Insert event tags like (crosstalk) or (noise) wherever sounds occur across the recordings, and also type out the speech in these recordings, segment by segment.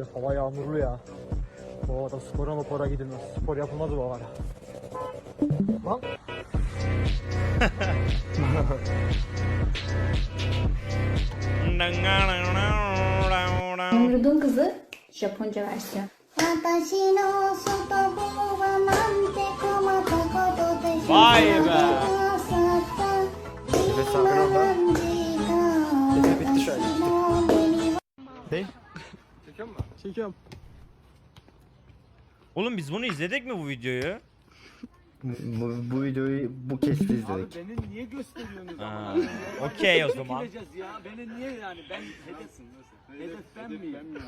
gibi. Hava yağmurlu ya. Bu havada spora mapora gidilmez. Spor yapılmaz bu havada. Lan. Ömrüdün kızı Japonca versiyon. Vay be. Çekiyorum. Oğlum biz bunu izledik mi bu videoyu? Bu, bu videoyu bu kesti izledik. Beni niye gösteriyorsunuz Ha, okey o zaman. Gideceğiz ya. Beni niye yani? Ben hedefsin mesela. Hedef ben miyim? (laughs)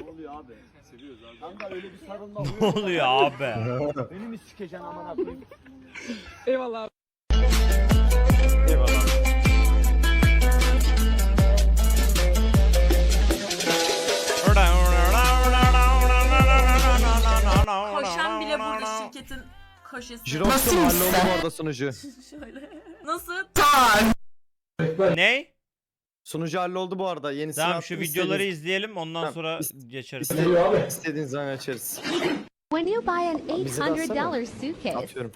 Ne oluyor abi? Seviyoruz abi. Kanka öyle bir sarılma Ne oluyor abi? Beni mi sikeceksin aman koyayım? Eyvallah. Koşan köşesi. Jirox'un halloldu bu arada sunucu. (laughs) Şöyle. Nasıl? Ne? Sunucu halloldu bu arada. Yenisini Tamam attım, şu videoları istediğiniz- izleyelim ondan Tamam, sonra is- geçeriz. istediğiniz- İstediğiniz zaman açarız. When you buy an Bize de atsana. $800 suitcase, Atıyorum.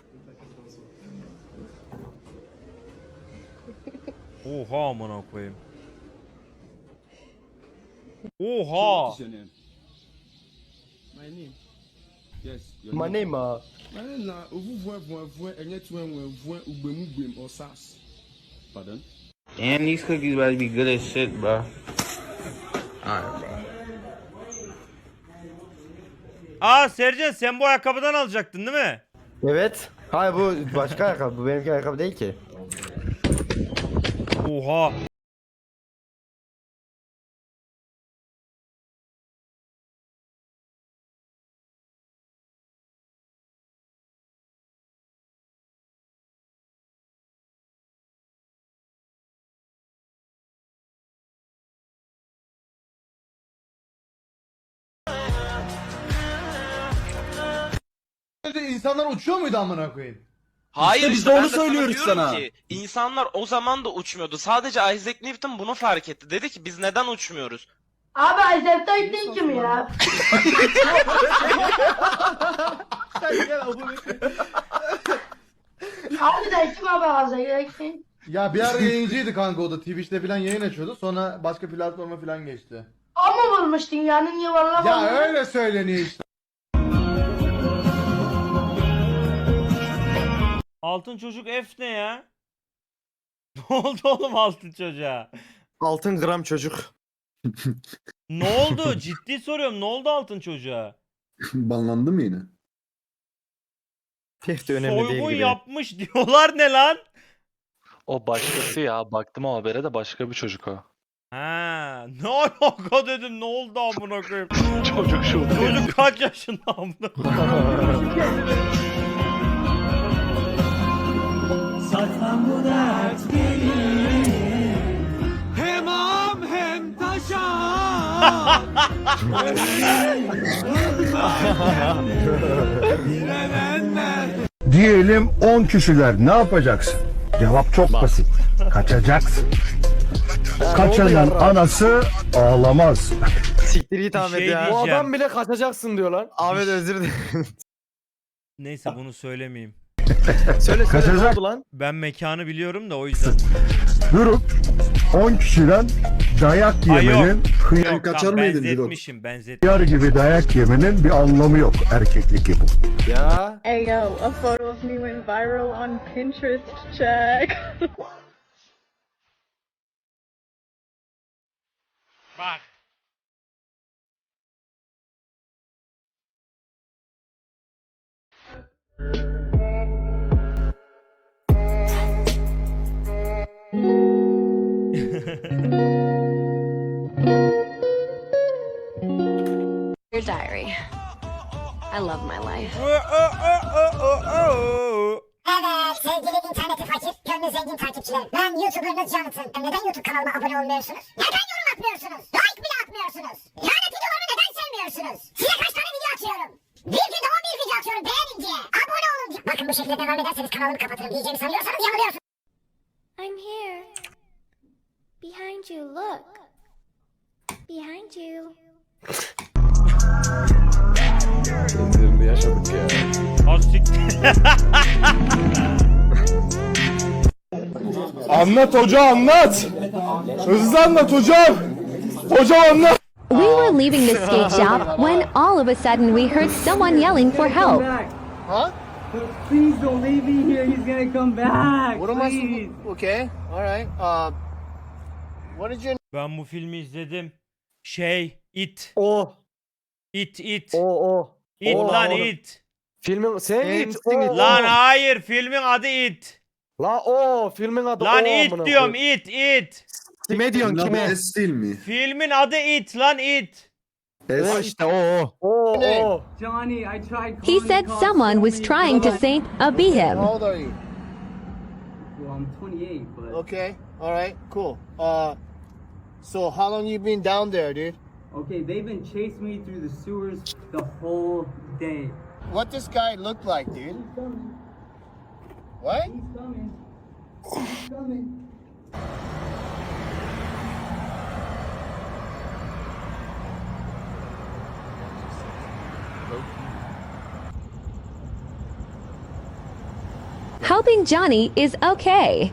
Oha amına koyayım. Oha. My name. Yes. My name uh, My name na Ovuvwe Enye Tuenwe Ugbemugwem or SAS. Pardon? Damn, these cookies about to be good as shit, bro. Alright, bro. Aa Sercan sen bu ayakkabıdan alacaktın değil mi? Evet. Hayır bu başka (laughs) ayakkabı. Bu benimki ayakkabı değil ki. Oha. İnsanlar uçuyor muydu amına koyayım? Hayır biz işte de ben onu sana söylüyoruz diyorum sana. Ki, insanlar o zaman da uçmuyordu. Sadece Isaac Newton bunu fark etti. Dedi ki biz neden uçmuyoruz? Abi Isaac Newton kim ya? (laughs) Abi de kim abi Isaac Newton? Ya bir ara yayıncıydı kanka o da Twitch'te falan yayın açıyordu. Sonra başka platforma falan geçti. O mu bulmuş dünyanın yuvarlak Ya öyle söyleniyor işte. Altın çocuk F ne ya? (laughs) Ne oldu oğlum altın çocuğa? Altın gram çocuk. Ne oldu? (laughs) Ciddi soruyorum. Ne oldu altın çocuğa? Banlandı mı yine? Pek de önemli değil Soygun gibi. yapmış (laughs) diyorlar ne lan? O başkası ya. Baktım o habere de başka bir çocuk o. Ha, ne alaka dedim ne oldu amına koyayım? Çocuk şu. Çocuk kaç yaşında amına koyayım? Hem am hem taşa. (laughs) Diyelim 10 kişiler ne yapacaksın? Cevap çok basit. Kaçacaksın. Kaçanın anası ağlamaz. Siktir git Ahmet şey ya. diyeceğim. bile kaçacaksın diyor lan. Ahmet özür (laughs) dilerim. Neyse bunu söylemeyeyim. (laughs) söyle söyle ne Kaçacak. oldu lan? Ben mekanı biliyorum da o yüzden. Durup 10 kişiden dayak Ay yok. yemenin hıyar, Yok tamam benzetmişim benzet. hıyar gibi dayak yemenin bir anlamı yok. Erkeklik bu. Ya. Hey yo, a photo of me went viral on Pinterest. Check. Bak. Your diary. I love my life. Sevgili interneti fakir, gönlü zengin takipçilerim. Ben YouTuber'ınız Jonathan. Neden YouTube kanalıma abone olmuyorsunuz? Neden yorum atmıyorsunuz? Like bile atmıyorsunuz? Lanet videolarımı neden sevmiyorsunuz? Size kaç tane video atıyorum? Bir günde 11 video atıyorum beğenin diye. Abone olun diye. Bakın bu şekilde devam ederseniz kanalımı kapatırım diyeceğimi sanıyorsanız yanılıyorsunuz. I'm here. Behind you, look. Behind you. Benzerini yaşadık ya. Siktir. Anlat hoca anlat. Hızlı anlat hocam. Hocam anlat. We were leaving the skate shop when all of a sudden we heard someone yelling for help. Please don't leave me here. He's gonna come back. What am I Okay. All right. Uh, what did you Ben bu filmi izledim. Şey, It. O. It, It. O o. It o, lan o. It. Filmin sen Sen it. it? O, Lan o. hayır filmin adı It. La o filmin adı Lan o. It amına diyorum koyayım. It, It. Kime diyorsun kime? değil mi? Filmin adı It lan It. O işte o o. O o. Johnny, I tried He calling said the cops someone so was trying to times. say a be him. old are you? Well, I'm 28, but Okay. All right. Cool. Uh, so how long you been down there, dude? Okay, they've been chasing me through the sewers the whole day. What this guy look like, dude? What? He's coming. He's coming. Helping Johnny is okay.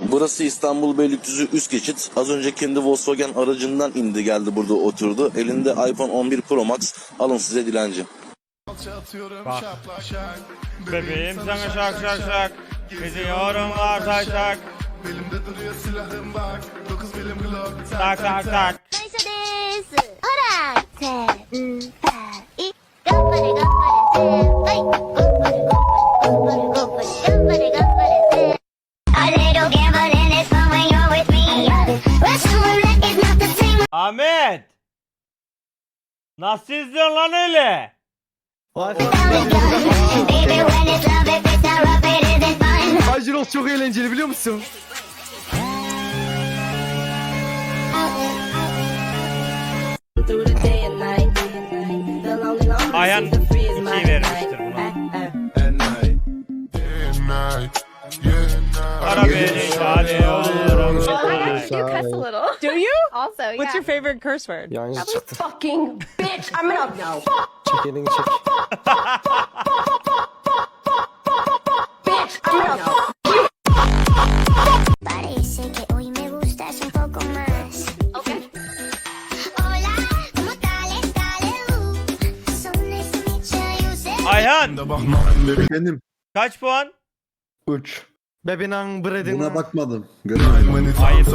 Burası İstanbul Beylikdüzü üst geçit. Az önce kendi Volkswagen aracından indi geldi burada oturdu. Elinde iPhone 11 Pro Max. Alın size dilenci. Bak. Bebeğim sana şak şak şak. Geziyorum var tak tak. Belimde duruyor silahım bak. 9 milim glock. Tak tak tak. Mercedes. Orak. Ahmet. Nasıl izliyorsun lan öyle? Ajros çok eğlenceli biliyor musun? Ayhan 2'yi vermiştir buna. Ara beni hadi Do you? Also, yeah. What's your favorite curse word? Yalnız çıktı. Fucking bitch! I'm gonna no. Çek elini çek. Bitch! I'm gonna Parece que hoy me gustas un poco más. Okay. Hola, ¿cómo tal? Dale. Son ese micha, you say. Ayhan Benim. kaç puan? 3. Bebinan Bredina. bakmadım. Görmedim. Ayıp.